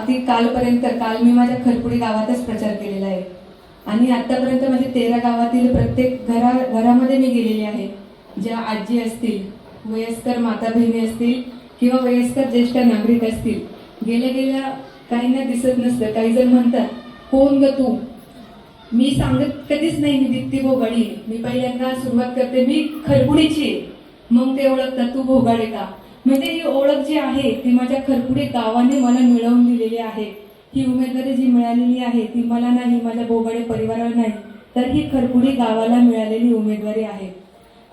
अगदी कालपर्यंत काल मी माझ्या खरपुडी गावातच प्रचार केलेला आहे. आणि आतापर्यंत माझे तेरा गावातील प्रत्येक घरा घरामध्ये मी गेलेली आहे. ज्या आजी असतील वयस्कर माता बहिणी असतील किंवा वयस्कर ज्येष्ठ नागरिक असतील गेल्या गेल्या काहींना दिसत नसतं काही जण म्हणतात कोण ग तू? मी सांगत कधीच नाही मी दित्ती भोगाडी. मी पहिल्यांदा सुरुवात करते मी खरपुडीची आहे. मग ते ओळखतात तू भोगाडे का? म्हणजे ही ओळख जी आहे ती माझ्या खरपुडी गावाने मला मिळवून दिलेली आहे. ही उमेदवारी जी मिळालेली आहे ती मला नाही माझ्या भोगाडे परिवाराला नाही तर ही खरपुडी गावाला मिळालेली उमेदवारी आहे.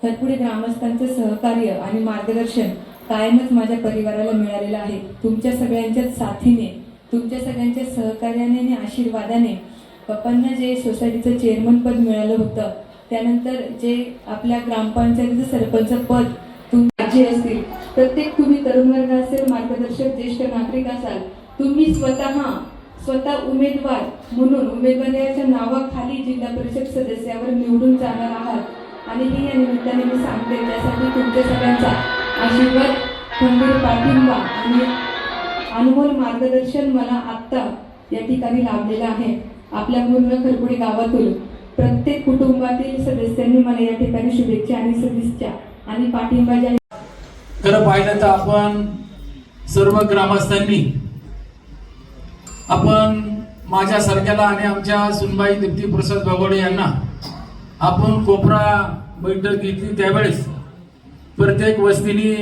खरपुडी ग्रामस्थांचं सहकार्य आणि मार्गदर्शन कायमच माझ्या परिवाराला मिळालेलं आहे. तुमच्या सगळ्यांच्या साथीने तुमच्या सगळ्यांच्या सहकार्याने आणि आशीर्वादाने पप्पांना जे सोसायटीचं चेअरमन पद मिळालं होतं त्यानंतर जे आपल्या ग्रामपंचायतीचं सरपंच पद तुम राज्य असतील प्रत्येक तुम्ही तरुण वर्ग असेल मार्गदर्शक ज्येष्ठ नागरिक असाल तुम्ही स्वतः स्वतः उमेदवार म्हणून उमेदवाराच्या नावाखाली जिल्हा परिषद सदस्यावर निवडून जाणार आहात. आणि हे या निमित्ताने मी सांगते त्यासाठी तुमच्या सगळ्यांचा आशीर्वाद खंबीर पाठिंबा आणि अनुभव मार्गदर्शन मला आत्ता या ठिकाणी लाभलेलं आहे. आपल्या पूर्ण खरपुडी गावातून प्रत्येक कुटुंबातील सदस्यांनी मला या ठिकाणी शुभेच्छा आणि सदिच्छा आणि पाठिंबा ज्या खरं पाहिलं तर आपण सर्व ग्रामस्थांनी आपण माझ्यासारख्याला आणि आमच्या सुनबाई दीप्ती प्रसाद भगोडे यांना आपण कोपरा बैठक घेतली त्यावेळेस प्रत्येक वस्तीने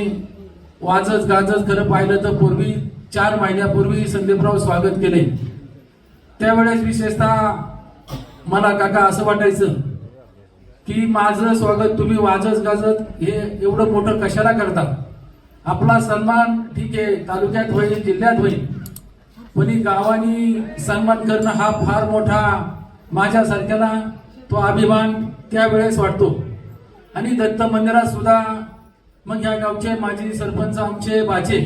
वाजत गाजत खरं पाहिलं तर पूर्वी चार महिन्यापूर्वी संदीपराव स्वागत केले. त्यावेळेस विशेषतः मला काका असं वाटायचं की माझं स्वागत तुम्ही वाजत गाजत हे एवढं मोठं कशाला करता? आपला सन्मान ठीक आहे तालुक्यात होईल जिल्ह्यात होईल. पण गावानी सन्मान करणं हा फार मोठा माझ्यासारख्याला तो अभिमान त्यावेळेस वाटतो. आणि दत्त मंदिरात सुद्धा मग या गावचे माजी सरपंच आमचे बाचे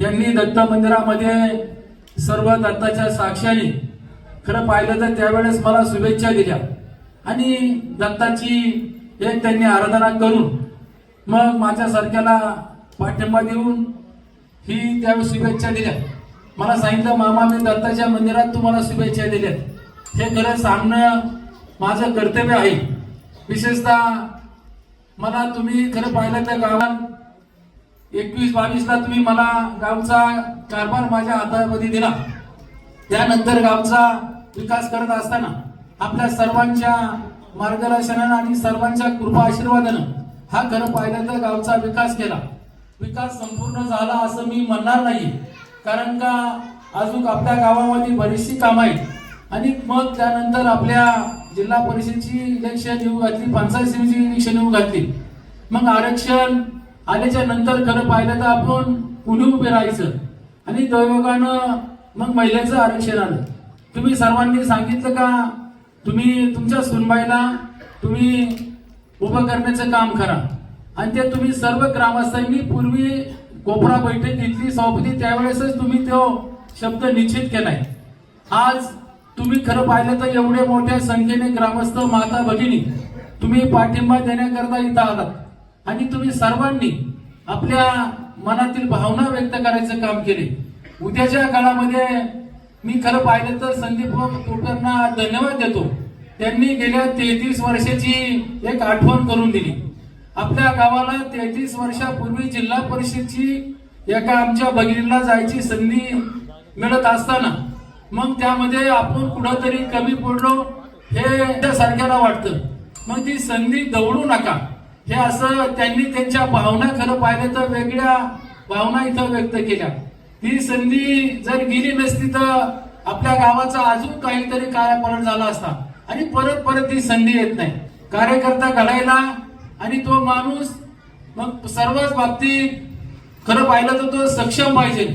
यांनी दत्त मंदिरामध्ये सर्व दत्ताच्या साक्षाने खरं पाहिलं तर त्यावेळेस मला शुभेच्छा दिल्या. आणि दत्ताची एक त्यांनी आराधना करून मग माझ्यासारख्याला पाठिंबा देऊन ही त्यावेळी शुभेच्छा दिल्या. मला सांगितलं मामा मी दत्ताच्या मंदिरात तुम्हाला शुभेच्छा दिल्यात हे खरं सांगणं माझं कर्तव्य आहे. विशेषतः मला तुम्ही खरं पाहिलं तर गावात एकवीस बावीसला तुम्ही मला गावचा कारभार माझ्या हातामध्ये दिला. त्यानंतर गावचा विकास करत असताना आपल्या सर्वांच्या मार्गदर्शनानं आणि सर्वांच्या कृपा आशीर्वादानं हा खरं पाहिलं तर गावचा विकास केला. विकास संपूर्ण झाला असं मी म्हणणार नाही. कारण का अजून आपल्या गावामध्ये बरीचशी कामं आहेत. आणि मग त्यानंतर आपल्या जिल्हा परिषदची इलेक्शन येऊ घातली पंचायत समितीची इलेक्शन येऊ घातली. मग आरक्षण आल्याच्यानंतर खरं पाहिलं तर आपण पुढे उभे राहायचं? आणि दैवगानं मग महिलेचं आरक्षण आलं. तुम्ही सर्वांनी सांगितलं का तुम्ही तुमच्या सुनबाईला तुम्ही उभं करण्याचं काम करा. आणि ते तुम्ही सर्व ग्रामस्थांनी पूर्वी कोपरा बैठक घेतली सभापती त्यावेळेसच तुम्ही तो शब्द निश्चित केलाय आज तुम्ही खरं पाहिलं तर एवढे मोठ्या संख्येने ग्रामस्थ माता भगिनी तुम्ही पाठिंबा देण्याकरता इथं आलात. आणि तुम्ही सर्वांनी आपल्या मनातील भावना व्यक्त करायचं काम केले. उद्याच्या काळामध्ये मी खरं पाहिलं तर संदीप कोकरना धन्यवाद देतो. त्यांनी गेल्या तेहतीस वर्षाची एक आठवण करून दिली. आपल्या गावाला तेहतीस वर्षापूर्वी जिल्हा परिषदची एका आमच्या भगिनीला जायची संधी मिळत असताना मग त्यामध्ये आपण कुठंतरी कमी पडलो हे त्यासारख्याला वाटतं. मग ती संधी दवडू नका. हे असं त्यांनी त्यांच्या भावना खरं पाहिलं तर वेगळ्या भावना इथं व्यक्त केल्या. ही संधी जर गेली नसती तर आपल्या गावाचा अजून काहीतरी कार्यपालन झाला असता. आणि परत परत ही संधी येत नाही. कार्यकर्ता घडायला आणि तो माणूस मग सर्वच बाबतीत खरं पाहिलं तर तो सक्षम पाहिजे.